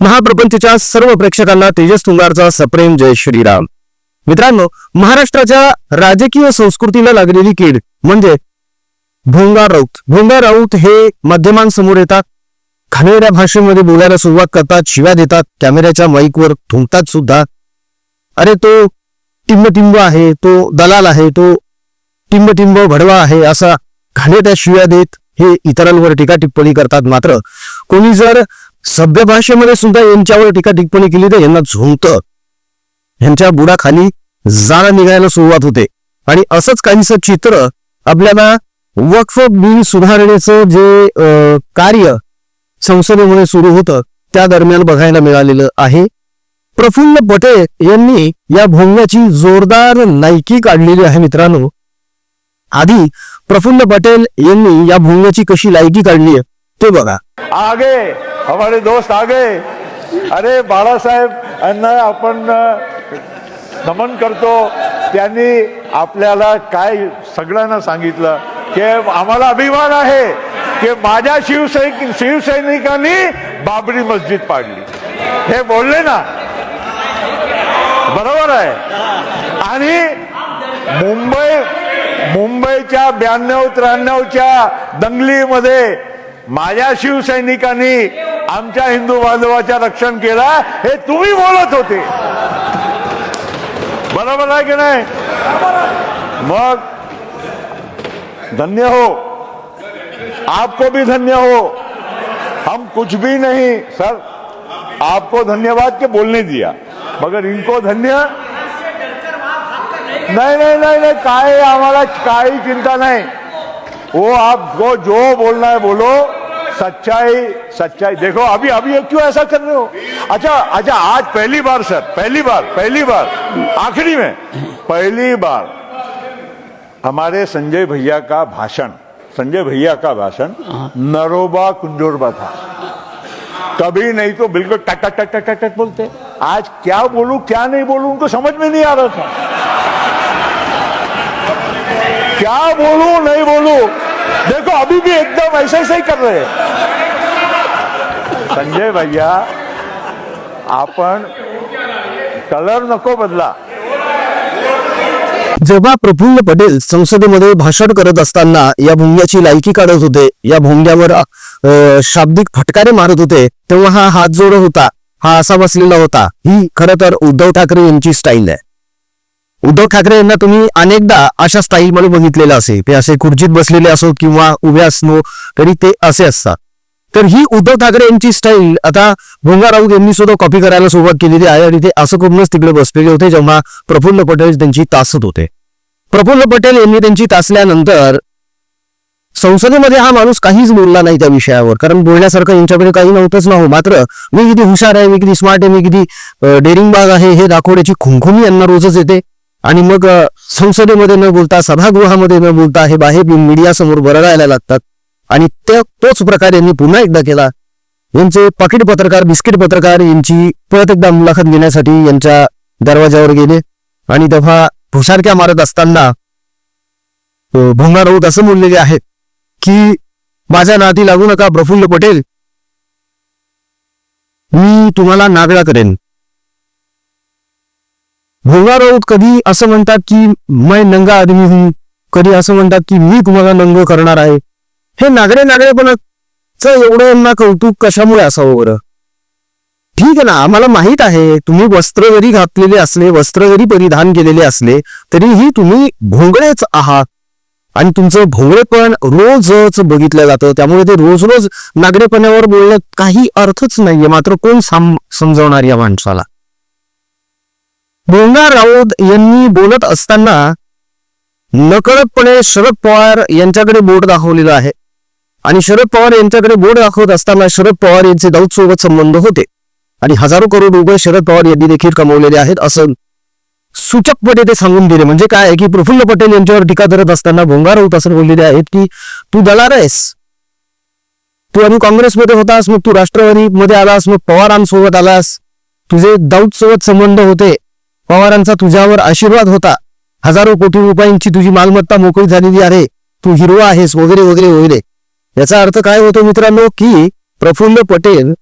महाप्रपंचच्या सर्व प्रेक्षकांना तेजस तुंगारचा सप्रेम जय श्रीराम. मित्रांनो महाराष्ट्राच्या राजकीय संस्कृतीला लागलेली कीड म्हणजे भोंगा राऊत. भोंगा राऊत हे माध्यमांसमोर येतात खानेऱ्या भाषेमध्ये बोलायला सुरुवात करतात शिव्या देतात कॅमेऱ्याच्या माईकवर थुंकतात सुद्धा. अरे तो टिंबटिंब आहे तो दलाल आहे तो टिंबटिंब भडवा आहे असा घाणेट्या शिव्या देत हे इतरांवर टीका टिप्पणी करतात मात्र. कोणी जर सभ्य भाषेमध्ये सुद्धा यांच्यावर टीका टिप्पणी केली तर यांना झोंबतं यांच्या बुडाखाली जाणं निघायला सुरुवात होते. आणि असंच काहीच चित्र आपल्याला वक्फ बिल सुधारणेचं जे कार्य संसदेमुळे सुरू होतं त्या दरम्यान बघायला मिळालेलं आहे. प्रफुल्ल पटेल यांनी या भोंग्याची जोरदार नायकी काढलेली आहे मित्रांनो. आधी प्रफुल्ल पटेल यांनी या भोंग्याची कशी लायकी काढली आहे ते बघा. आगे हमारे दोस्त आगे। अरे बाळासाहेब यांना आपण नमन करतो. त्यांनी आपल्याला काय सगळ्यांना सांगितलं की आम्हाला अभिमान आहे की माझ्या शिवसैनिक शिवसैनिकांनी बाबरी मस्जिद पाडली. हे बोलले ना. बरोबर आहे. आणि मुंबई मुंबईच्या ब्याण्णव त्र्याण्णवच्या दंगलीमध्ये माझ्या शिवसैनिकांनी आमच्या हिंदू बांधवाच्या रक्षण केलं हे तुम्ही बोलत होते. बरोबर आहे की नाही? मग धन्य हो. आपको भी धन्य हो. हम कुछ भी नहीं सर. आपको धन्यवाद के बोलने दिया. मगर इनको धन्य? नहीं नहीं नहीं नहीं काय आम्हाला काही चिंता नहीं. वो आपको जो बोलना है बोलो. सच्चाई सच्चाई। देखो अभी अभी ये क्यों ऐसा कर रहे हो? अच्छा अच्छा आज पहली बार सर पहली बार पहली बार आखिरी में पहली बार। हमारे संजय भैया का भाषण संजय भैया का भाषण नरोबा कुंजोरबा था। कभी नहीं तो बिल्कुल टक टक टक टक टक बोलते। आज क्या बोलूँ क्या नहीं बोलूँ उनको समझ में नहीं आ रहा था। क्या बोलूँ नहीं बोलूँ देखो अभी भी एकदम ऐसा ऐसा ही कर रहे हैं। संजय भैया आपण कलर नको बदला। जेव्हा प्रफुल्ल पटेल संसदेमध्ये भाषण करत असताना या भोंग्याची लायकी काढत होते या भोंग्यावर शाब्दिक फटकारे मारत होते तेव्हा हा हात जोडत होता हा असा बसलेला होता. ही खरं तर उद्धव ठाकरे यांची स्टाईल आहे. उद्धव ठाकरे यांना तुम्ही अनेकदा अशा स्टाईलमध्ये बघितलेलं असे. ते असे खुर्चीत बसलेले असो किंवा उभे असलो तरी ते असे असतात. तर ही उद्धव ठाकरे यांची स्टाईल आता भोंगा राऊत यांनी सुद्धा कॉपी करायला सुरुवात केलेली आहे आणि ते असं करूनच तिकडे बसलेले होते जेव्हा प्रफुल्ल पटेल त्यांची तासत होते. प्रफुल्ल पटेल यांनी त्यांची तासल्यानंतर संसदेमध्ये हा माणूस काहीच बोलला नाही त्या विषयावर. कारण बोलण्यासारखं यांच्याकडे काही नव्हतंच ना हो. मात्र मी किती हुशार आहे मी किती स्मार्ट आहे मी किती डेरिंग बाग आहे हे दाखवण्याची खुमखुमी यांना रोजच येते. आणि मग संसदेमध्ये न बोलता सभागृहामध्ये न बोलता हे बाहेर मीडिया समोर बरडायला लागतात. आणि त्या तोच प्रकार यांनी पुन्हा एकदा केला. यांचे पाकिट पत्रकार बिस्किट पत्रकार यांची परत एकदा मुलाखत घेण्यासाठी यांच्या दरवाजावर गेले. आणि तेव्हा भुसारक्या मारत असताना अ, भोंगा राऊत असं बोललेले आहेत की माझ्या नाती लागू नका प्रफुल्ल पटेल. मी तुम्हाला नागळा करेन. भोगा राऊत कधी असं म्हणतात की मैं नंगा आदमी हूं. कधी असं म्हणतात की मी तुम्हाला नंग करणार आहे. हे नागडे नागडेपणाचं एवढं यांना कौतुक कशामुळे असावं बरं? ठीक आहे ना आम्हाला माहीत आहे तुम्ही वस्त्र जरी घातलेले असले वस्त्र जरी परिधान केलेले असले तरीही तुम्ही भोंगळेच आहात. आणि तुमचं भोंगळेपण रोजच बघितलं जातं. त्यामुळे ते रोज रोज नागडेपणावर बोलण्यात काही अर्थच नाहीये. मात्र कोण साम समजवणार या माणसाला? भोंगा राऊत यांनी बोलत असताना नकळतपणे शरद पवार यांच्याकडे बोट दाखवलेलं आहे. आणि शरद पवार यांच्याकडे बोट दाखवत असताना शरद पवार यांचे दाऊद सोबत संबंध होते. आणि हजारो करोड रुपये शरद पवार यांनी देखील कमवलेले आहेत असं सूचकपणे ते सांगून दिले. म्हणजे काय आहे की प्रफुल्ल पटेल यांच्यावर टीका करत असताना भोंगा राऊत असं बोललेले आहेत की तू दलार आहेस. तू आणि काँग्रेसमध्ये होतास मग तू राष्ट्रवादीमध्ये आलास मग पवारांसोबत आलास. तुझे दाऊद सोबत संबंध होते. पवारांचा तुझ्यावर आशीर्वाद होता. हजारो कोटी रुपयांची तुझी मालमत्ता मोकळी झालेली आहे. तू हिरवा आहेस वगैरे वगैरे वगैरे. याचा अर्थ काय होतो मित्रांनो की प्रफुल्ल पटेल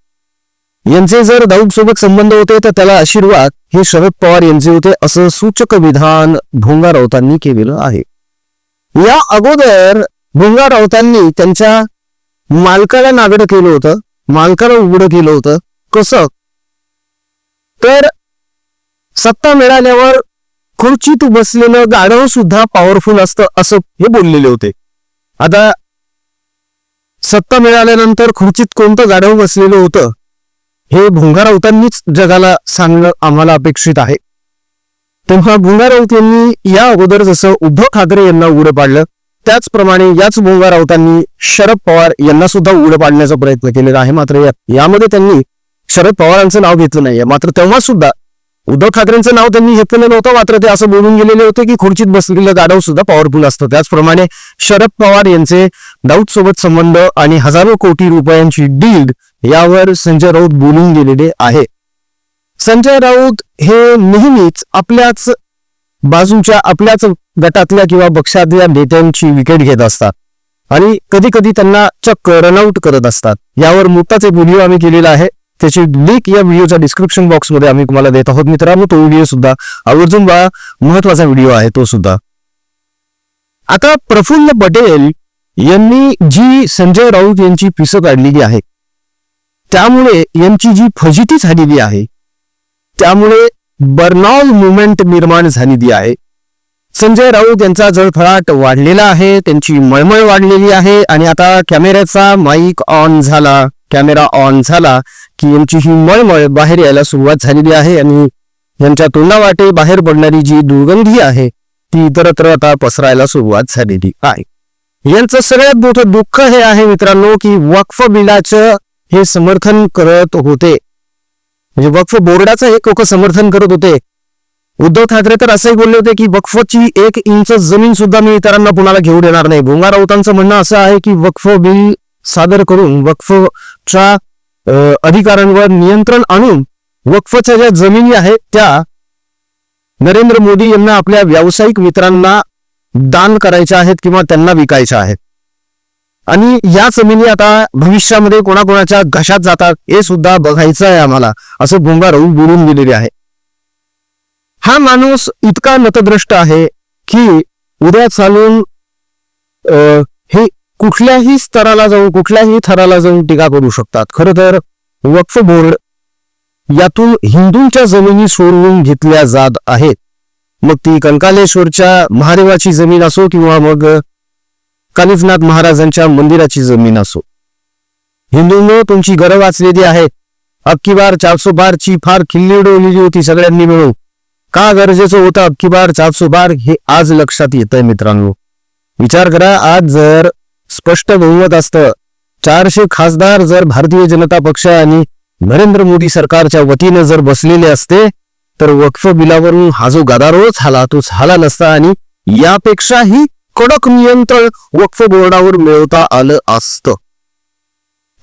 यांचे जर दाऊद सोबत संबंध होते तर त्याला आशीर्वाद हे शरद पवार यांचे होते असं सूचक विधान भोंगा राऊतांनी केलेलं आहे. या अगोदर भोंगा राऊतांनी त्यांच्या मालकाला नागडं केलं होतं मालकाला उघडं केलं होतं. कसं? तर सत्ता मिळाल्यावर खुर्चीत बसलेलं गाढव सुद्धा पॉवरफुल असतं असं हे बोललेले होते. आता सत्ता मिळाल्यानंतर खुर्चीत कोणतं गाढव बसलेलं होतं हे भोंगा राऊतांनीच जगाला सांगणं आम्हाला अपेक्षित आहे. तेव्हा भोंगा राऊत यांनी या अगोदर जसं उद्धव ठाकरे यांना उघडं पाडलं त्याचप्रमाणे याच भोंगा राऊतांनी शरद पवार यांना सुद्धा उघडं पाडण्याचा प्रयत्न केलेला आहे. मात्र यामध्ये त्यांनी शरद पवारांचं नाव घेतलं नाहीये. मात्र तेव्हा सुद्धा उद्धव ठाकरेंचं नाव त्यांनी घेतलेलं नव्हतं मात्र ते असं बोलून गेलेले होते की खुर्चीत बसलेलं गाढव सुद्धा पॉवरफुल असतं. त्याचप्रमाणे शरद पवार यांचे दाऊद सोबत संबंध आणि हजारो कोटी रुपयांची डील यावर संजय राऊत बोलून गेलेले आहे. संजय राऊत हे नेहमीच आपल्याच बाजूच्या आपल्याच गटातल्या किंवा पक्षातल्या नेत्यांची विकेट घेत असतात आणि कधी कधी त्यांना चक्क रनआउट करत असतात. यावर मोठाच एक व्हिडिओ आम्ही केलेला आहे. त्याची लिंक या व्हिडिओच्या डिस्क्रिप्शन बॉक्समध्ये आम्ही तुम्हाला देत आहोत. मित्रांनो तो व्हिडिओ सुद्धा आवर्जून बा महत्त्वाचा व्हिडिओ आहे तो सुद्धा. आता प्रफुल्ल पटेल यांनी जी संजय राऊत यांची पिसं काढलेली आहे त्यामुळे यांची जी फजिती झालेली आहे त्यामुळे बर्नॉल मुवमेंट निर्माण झालेली आहे. संजय राऊत यांचा जळफळाट वाढलेला आहे त्यांची मळमळ वाढलेली आहे आणि आता कॅमेऱ्याचा माईक ऑन झाला. कॅमेरा ऑन झाला की यांची ही मळमळ बाहेर यायला सुरुवात झालेली आहे आणि यांच्या तोंडावाटे बाहेर पडणारी जी दुर्गंधी आहे ती इतरत्र आता पसरायला सुरुवात झालेली आहे. यांचं सगळ्यात मोठं दुःख हे आहे मित्रांनो की वक्फ बिलाचं हे समर्थन करत होते. म्हणजे वक्फ बोर्डाचं हे लोक समर्थन करत होते. उद्धव ठाकरे तर असंही बोलले होते की वक्फची एक इंच जमीन सुद्धा मी इतरांना कुणाला घेऊ देणार नाही. भोंगा राऊतांचं म्हणणं असं आहे की वक्फ बिल सादर करून वक्फच्या च्या अधिकारांवर नियंत्रण आणून वक्फच्या ज्या जमिनी आहेत त्या नरेंद्र मोदी यांना आपल्या व्यावसायिक मित्रांना दान करायच्या आहेत किंवा त्यांना विकायच्या आहेत. आणि या जमिनी आता भविष्यामध्ये कोणाकोणाच्या घशात जातात हे सुद्धा बघायचं आहे आम्हाला असं भोंगा बोलून गेलेले आहे. हा माणूस इतका नतद्रष्ट आहे की उद्या चालून अं, कुठल्याही स्तराला जाऊन कुठल्याही थराला जाऊन टीका करू शकतात. खरं तर वक्फ बोर्ड यातून हिंदूंच्या जमिनी सोडवून घेतल्या जात आहेत. मग ती कंकालेश्वरच्या महादेवाची जमीन असो किंवा मग कालिफनाथ महाराजांच्या मंदिराची जमीन असो. हिंदूंनो तुमची गरज वाचलेली आहे. अक्की बार चारसो बारची फार खिल्ली उडवलेली होती सगळ्यांनी मिळून. का गरजेचं होतं अक्की बार चारसो बार हे आज लक्षात येत आहे मित्रांनो. विचार करा आज जर स्पष्ट बहुमत असतं. चारशे खासदार जर भारतीय जनता पक्ष आणि नरेंद्र मोदी सरकारच्या वतीने जर बसलेले असते तर वक्फ बिलावरून हा जो गदारोळ झाला तो झाला नसता आणि यापेक्षाही कडक नियंत्रण वक्फ बोर्डावर मिळवता आलं असतं.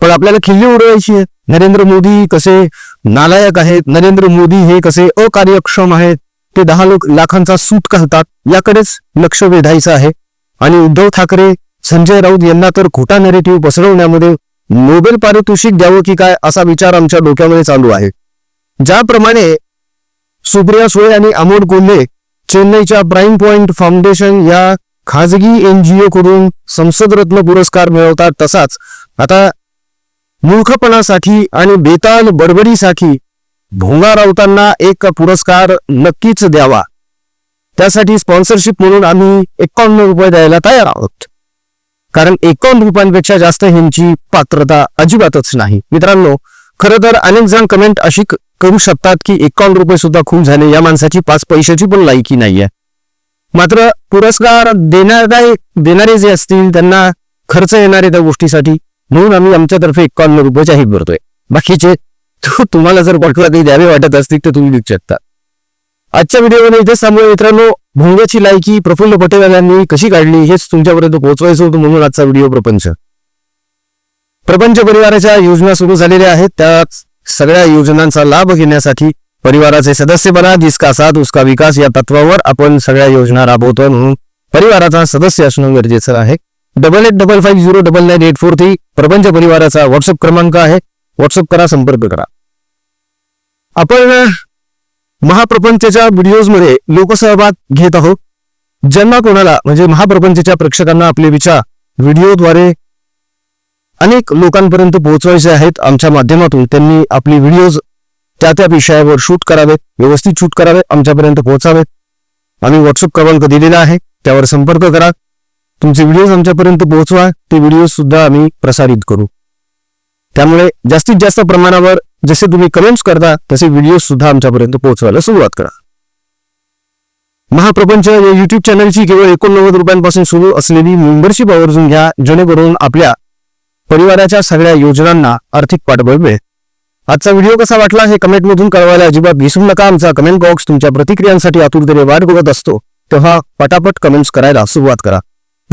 पण आपल्याला खिल्ली उडवायची आहे. नरेंद्र मोदी कसे नालायक आहेत नरेंद्र मोदी हे कसे अकार्यक्षम आहेत ते दहा लोक लाखांचा सूट घालतात याकडेच लक्ष वेधायचं आहे. आणि उद्धव ठाकरे संजय राऊत यांना तर खोटा नेरेटिव्ह पसरवण्यामध्ये नोबेल पारितोषिक द्यावं की काय असा विचार आमच्या डोक्यामध्ये चालू आहे. ज्याप्रमाणे सुप्रिया सुळे आणि अमोल कोल्हे चेन्नईच्या प्राईम पॉइंट फाउंडेशन या खाजगी एनजीओ कडून संसदरत्न पुरस्कार मिळवतात तसाच आता मूर्खपणासाठी आणि बेताल बडबडीसाठी भोंगा राऊतांना एक पुरस्कार नक्कीच द्यावा. त्यासाठी स्पॉन्सरशिप म्हणून आम्ही एकावन्न रुपये द्यायला तयार आहोत. कारण एकावन्न रुपयांपेक्षा जास्त ह्यांची पात्रता अजिबातच नाही. मित्रांनो खरं तर अनेक जण कमेंट अशी करू शकतात की एकावन्न रुपये सुद्धा खूप झाले या माणसाची पाच पैशाची पण लायकी नाहीये. मात्र पुरस्कार देणारे देणारे जे असतील त्यांना खर्च येणारे त्या गोष्टीसाठी म्हणून आम्ही आमच्यातर्फे एकावन्न रुपये जाहीर करतोय बाकीचे तुम्हाला जर पटला ते द्यावे वाटत असतील तर तुम्ही लिहू शकता. आजच्या व्हिडिओमध्ये इथेच सांगूया मित्रांनो भोंग्याची लायकी प्रफुल्ल पटेल यांनी कशी काढली हेच तुमच्यापर्यंत पोहोचवायचं होतं म्हणून आजचा व्हिडिओ प्रपंच. प्रपंच परिवाराच्या योजना सुरू झालेल्या आहेत. त्या सगळ्या योजनांचा लाभ घेण्यासाठी परिवाराचे सदस्य बना जिसका साथ उसका विकास या तत्वावर आपण सगळ्या योजना राबवतो म्हणून परिवाराचा सदस्य असणं गरजेचं आहे. Double eight double five zero double nine eight four three प्रपंच परिवाराचा व्हॉट्सअप क्रमांक आहे. व्हॉट्सअप करा संपर्क करा. आपण महाप्रपंचच्या व्हिडिओजमध्ये लोकसहभाग घेत आहोत. ज्यांना कोणाला म्हणजे महाप्रपंचच्या प्रेक्षकांना आपले विचार व्हिडिओद्वारे अनेक लोकांपर्यंत पोहोचवायचे आहेत आमच्या माध्यमातून त्यांनी आपली व्हिडिओज त्या त्या विषयावर शूट करावेत व्यवस्थित शूट करावे आमच्यापर्यंत पोहोचावेत. आम्ही व्हॉट्सअप क्रमांक दिलेला आहे त्यावर संपर्क करा. तुमचे व्हिडिओज आमच्यापर्यंत पोहोचवा ते व्हिडिओ सुद्धा आम्ही प्रसारित करू. त्यामुळे जास्तीत जास्त प्रमाणावर जसे तुम्ही कमेंट्स करता तसे व्हिडिओ सुद्धा आमच्यापर्यंत पोहोचवायला सुरुवात करा. महाप्रपंच या युट्यूब चॅनलची केवळ एकोणनव्वद रुपयांपासून सुरू असलेली मेंबरशिप आवर्जून घ्या जेणेकरून आपल्या परिवाराच्या सगळ्या योजनांना आर्थिक पाठबळ मिळेल. आजचा व्हिडिओ कसा वाटला हे कमेंटमधून कळवायला अजिबात विसरू नका. आमचा कमेंट बॉक्स तुमच्या प्रतिक्रियांसाठी आतुरतेने वाट बघत असतो. तेव्हा पटापट कमेंट्स करायला सुरुवात करा.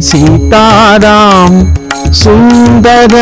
सीताराम सुंदर